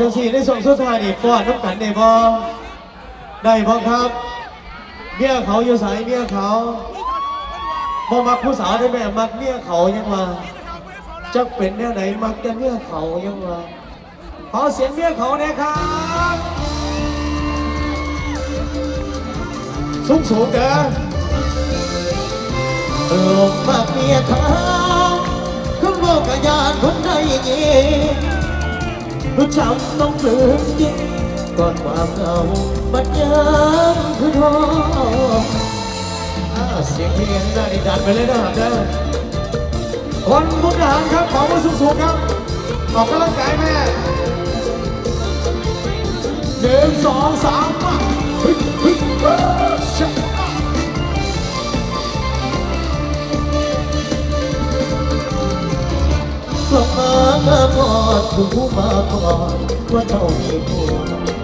จังสี่ในส่งสุดท้ายนี่ฟ้อนน้ำกันได้บ่ได้บ่ครับเมียเขาอยู่สายเมียเขาบ่มักผู้สาวได้แม่มักเมียเขายังว่าจักเป็นแนวไหนมักแต่เมียเขายังว่าขอเสียงเมียเขาเนี่ยครับสูงสูงๆเด้อเออมาเมียเขาคุณบอกกะยานคนใด เราจำต้องเลืมจริงก่อนความเหงาบัดยามคือท้ออาเสียงเพลงได้นี่ดันไปเลยนะครับเด้อคนมุกดาหารครับขอมือสูงๆครับออกกำลังกายแม่หนึ่งสองสามมาฮ้ยเฮ้ยเฮ้ยชะกลับมา มื่อก่อนถูกมาก่อนว่าเจ้ามีผัว